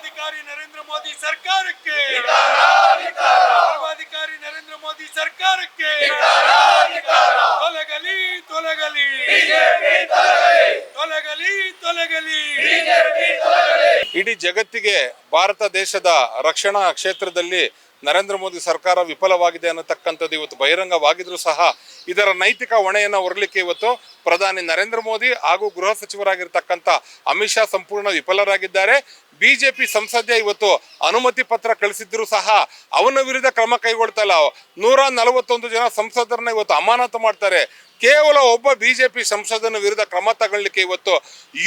ಅಧಿಕಾರಿ ನರೇಂದ್ರ ಮೋದಿ ಸರ್ಕಾರಕ್ಕೆ. ಸರ್ವಾಧಿಕಾರಿ ನರೇಂದ್ರ ಮೋದಿ ಸರ್ಕಾರಕ್ಕೆ. ತೊಲಗಲಿ ತೊಲಗಲಿ. ತೊಲಗಲಿ. ತೊಲಗಲಿ. ಇಡೀ ಜಗತ್ತಿಗೆ ಭಾರತ ದೇಶದ ರಕ್ಷಣಾ ಕ್ಷೇತ್ರದಲ್ಲಿ ನರೇಂದ್ರ ಮೋದಿ ಸರ್ಕಾರ ವಿಫಲವಾಗಿದೆ ಅನ್ನತಕ್ಕಂಥದ್ದು ಇವತ್ತು ಬಹಿರಂಗವಾಗಿದ್ರೂ ಸಹ ಇದರ ನೈತಿಕ ಹೊಣೆಯನ್ನು ಹೊರಲಿಕ್ಕೆ ಇವತ್ತು ಪ್ರಧಾನಿ ನರೇಂದ್ರ ಮೋದಿ ಹಾಗೂ ಗೃಹ ಸಚಿವರಾಗಿರ್ತಕ್ಕಂಥ ಅಮಿತ್ ಶಾ ಸಂಪೂರ್ಣ ವಿಫಲರಾಗಿದ್ದಾರೆ. ಬಿಜೆಪಿ ಸಂಸದೆ ಇವತ್ತು ಅನುಮತಿ ಪತ್ರ ಕಳಿಸಿದ್ರು ಸಹ ಅವನ ವಿರುದ್ಧ ಕ್ರಮ ಕೈಗೊಳ್ತಾ ಇಲ್ಲ. ನೂರ ನಲವತ್ತೊಂದು ಜನ ಸಂಸದರನ್ನ ಇವತ್ತು ಅಮಾನತು ಮಾಡ್ತಾರೆ. ಕೇವಲ ಒಬ್ಬ ಬಿಜೆಪಿ ಸಂಸದನ ವಿರುದ್ಧ ಕ್ರಮ ತಗೊಳ್ಳಿಕ್ಕೆ ಇವತ್ತು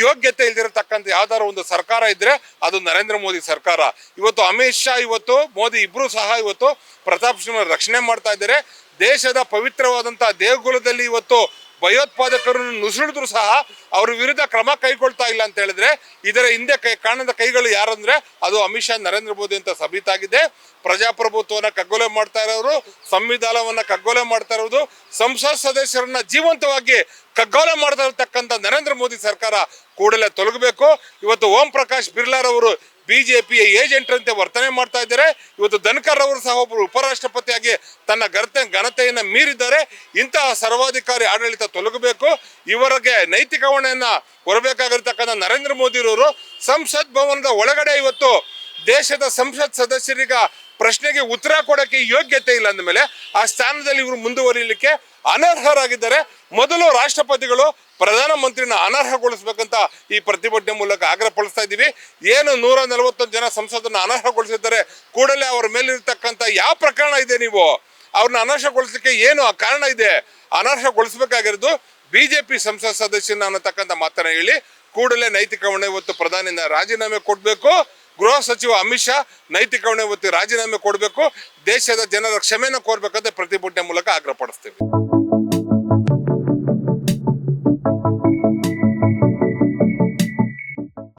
ಯೋಗ್ಯತೆ ಇಲ್ದಿರತಕ್ಕಂಥ ಯಾವ್ದಾದ್ರು ಒಂದು ಸರ್ಕಾರ ಇದ್ರೆ ಅದು ನರೇಂದ್ರ ಮೋದಿ ಸರ್ಕಾರ. ಇವತ್ತು ಅಮಿತ್ ಶಾ, ಇವತ್ತು ಮೋದಿ ಇಬ್ರು ಸಹ ಇವತ್ತು ಪ್ರತಾಪ್ ಸಿಂಹ ರಕ್ಷಣೆ ಮಾಡ್ತಾ ಇದ್ದಾರೆ. ದೇಶದ ಪವಿತ್ರವಾದಂತಹ ದೇವಗುಲದಲ್ಲಿ ಇವತ್ತು ಭಯೋತ್ಪಾದಕರನ್ನು ನುಸುಳಿದ್ರು ಸಹ ಅವ್ರ ವಿರುದ್ಧ ಕ್ರಮ ಕೈಗೊಳ್ತಾ ಇಲ್ಲ ಅಂತ ಹೇಳಿದ್ರೆ ಇದರ ಹಿಂದೆ ಕೈ ಕಾಣದ ಕೈಗಳು ಯಾರಂದ್ರೆ ಅದು ಅಮಿತ್ ಶಾ, ನರೇಂದ್ರ ಮೋದಿ ಅಂತ ಸಾಬೀತಾಗಿದೆ. ಪ್ರಜಾಪ್ರಭುತ್ವವನ್ನ ಕಗ್ಗೊಲೆ ಮಾಡ್ತಾ ಇರೋರು, ಸಂವಿಧಾನವನ್ನ ಕಗ್ಗೊಲೆ ಮಾಡ್ತಾ ಇರೋದು, ಸಂಸತ್ ಸದಸ್ಯರನ್ನ ಜೀವಂತವಾಗಿ ಕಗ್ಗೊಲೆ ಮಾಡ್ತಾ ಇರತಕ್ಕಂಥ ನರೇಂದ್ರ ಮೋದಿ ಸರ್ಕಾರ ಕೂಡಲೇ ತೊಲಗಬೇಕು. ಇವತ್ತು ಓಂ ಪ್ರಕಾಶ್ ಬಿರ್ಲಾರವರು ಬಿಜೆಪಿಯ ಏಜೆಂಟ್ ಅಂತೆ ವರ್ತನೆ ಮಾಡ್ತಾ ಇದ್ದಾರೆ. ಇವತ್ತು ಧನ್ಕರ್ ಅವರು ಸಹ ಒಬ್ಬರು ಉಪರಾಷ್ಟ್ರಪತಿಯಾಗಿ ತನ್ನ ಘನತೆ ಘನತೆಯನ್ನು ಮೀರಿದ್ದಾರೆ. ಇಂತಹ ಸರ್ವಾಧಿಕಾರಿ ಆಡಳಿತ ತೊಲಗಬೇಕು. ಇವರಿಗೆ ನೈತಿಕ ಹೊಣೆಯನ್ನು ಕೊರಬೇಕಾಗಿರ್ತಕ್ಕಂಥ ನರೇಂದ್ರ ಮೋದಿರವರು ಸಂಸತ್ ಭವನದ ಒಳಗಡೆ ಇವತ್ತು ದೇಶದ ಸಂಸತ್ ಸದಸ್ಯರಿಗ ಪ್ರಶ್ನೆಗೆ ಉತ್ತರ ಕೊಡಕ್ಕೆ ಯೋಗ್ಯತೆ ಇಲ್ಲ ಅಂದಮೇಲೆ ಆ ಸ್ಥಾನದಲ್ಲಿ ಇವರು ಮುಂದುವರಿಲಿಕ್ಕೆ ಅನರ್ಹರಾಗಿದ್ದಾರೆ. ಮೊದಲು ರಾಷ್ಟ್ರಪತಿಗಳು ಪ್ರಧಾನಮಂತ್ರಿನ ಅನರ್ಹಗೊಳಿಸ್ಬೇಕಂತ ಈ ಪ್ರತಿಭಟನೆ ಮೂಲಕ ಆಗ್ರಹಪಡಿಸ್ತಾ ಇದ್ದೀವಿ. ಏನು ನೂರ ನಲವತ್ತೊಂದು ಜನ ಸಂಸದನ್ನ ಅನರ್ಹಗೊಳಿಸಿದ್ದಾರೆ. ಕೂಡಲೇ ಅವರ ಮೇಲಿರ್ತಕ್ಕಂಥ ಯಾವ ಪ್ರಕರಣ ಇದೆ ನೀವು? ಅವ್ರನ್ನ ಅನರ್ಹಗೊಳಿಸಲಿಕ್ಕೆ ಏನು ಆ ಕಾರಣ ಇದೆ? ಅನರ್ಹಗೊಳಿಸಬೇಕಾಗಿರೋದು ಬಿಜೆಪಿ ಸಂಸತ್ ಸದಸ್ಯನ ಅನ್ನತಕ್ಕಂಥ ಮಾತನ್ನ ಹೇಳಿ, ಕೂಡಲೇ ನೈತಿಕ ಹೊಣೆ ಇವತ್ತು ಪ್ರಧಾನಿನ ರಾಜೀನಾಮೆ ಕೊಡಬೇಕು. ಗೃಹ ಸಚಿವ ಅಮಿತ್ ಶಾ ನೈತಿಕ ಹೊಣೆ ಹೊತ್ತಿ ರಾಜೀನಾಮೆ ಕೊಡಬೇಕು, ದೇಶದ ಜನರ ಕ್ಷಮೆಯನ್ನು ಕೋರ್ಬೇಕಂತ ಪ್ರತಿಭಟನೆ ಮೂಲಕ ಆಗ್ರಹಪಡಿಸ್ತೀವಿ